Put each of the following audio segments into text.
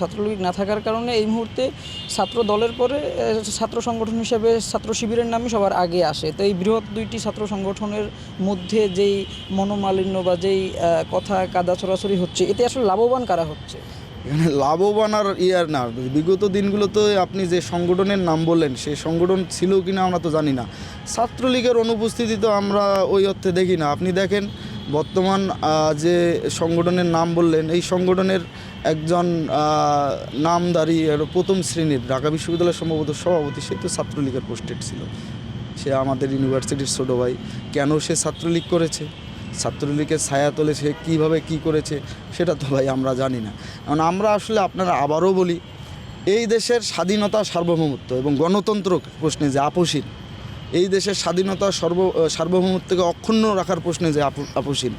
ছাত্রলীগ না থাকার কারণে এই মুহূর্তে ছাত্র দলের পরে ছাত্র সংগঠন হিসেবে ছাত্র শিবিরের নামই সবার আগে আসে। তো এই বৃহৎ দুইটি ছাত্র সংগঠনের মধ্যে যেই মনোমালিন্য বা যেই কথা কাদা ছড়াছড়ি হচ্ছে, এতে আসলে লাভবান কারা হচ্ছে? এখানে লাভবান আর ইয়ার না। বিগত দিনগুলোতে আপনি যে সংগঠনের নাম বললেন, সেই সংগঠন ছিল কি না আমরা তো জানি না। ছাত্রলীগের অনুপস্থিতি তো আমরা ওই অর্থে দেখি না। আপনি দেখেন বর্তমান যে সংগঠনের নাম বললেন, এই সংগঠনের একজন নামদারি প্রথম শ্রেণির ঢাকা বিশ্ববিদ্যালয়ের সম্ভবত সভাপতি সে তো ছাত্রলীগের পোস্টেড ছিল। সে আমাদের ইউনিভার্সিটির ছোটো ভাই। কেন সে ছাত্রলীগ করেছে? ছাত্রলীগের ছায়া তোলে সে কীভাবে কী করেছে, সেটা তো ভাই আমরা জানি না। কারণ আমরা আসলে আপনারা আবারও বলি, এই দেশের স্বাধীনতা সার্বভৌমত্ব এবং গণতন্ত্র প্রশ্নে যে আপোষহীন এই দেশের স্বাধীনতা সর্ব সার্বভৌমত্বকে অক্ষুণ্ণ রাখার প্রশ্নে যে আপো- আপোষহীন,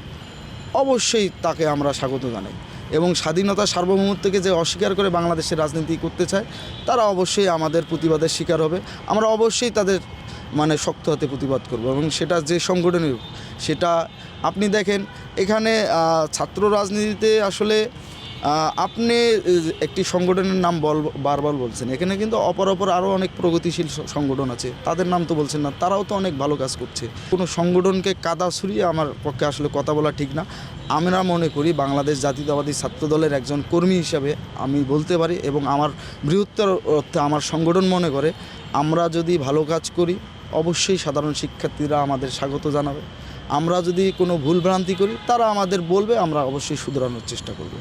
অবশ্যই তাকে আমরা স্বাগত জানাই। এবং স্বাধীনতা সার্বভৌমত্বকে যে অস্বীকার করে বাংলাদেশের রাজনীতি করতে চায়, তারা অবশ্যই আমাদের প্রতিবাদের শিকার হবে। আমরা অবশ্যই তাদের মানে শক্ত হাতে প্রতিবাদ করব এবং সেটা যে সংগঠনই হোক, সেটা আপনি দেখেন, এখানে ছাত্র রাজনীতিতে আসলে আপনি একটি সংগঠনের নাম বল, বারবার বলছেন। এখানে কিন্তু অপর অপর আরও অনেক প্রগতিশীল সংগঠন আছে। তাদের নাম তো বলছেন না। তারাও তো অনেক ভালো কাজ করছে। কোনো সংগঠনকে কাদা ছুরিয়ে আমার পক্ষে আসলে কথা বলা ঠিক না। আমরা মনে করি বাংলাদেশ জাতীয়তাবাদী ছাত্র দলের একজন কর্মী হিসাবে আমি বলতে পারি এবং আমার বৃহত্তর অর্থে আমার সংগঠন মনে করে, আমরা যদি ভালো কাজ করি, অবশ্যই সাধারণ শিক্ষার্থীরা আমাদের স্বাগত জানাবে। আমরা যদি কোনো ভুলভ্রান্তি করি, তারা আমাদের বলবে, আমরা অবশ্যই শুধরানোর চেষ্টা করব।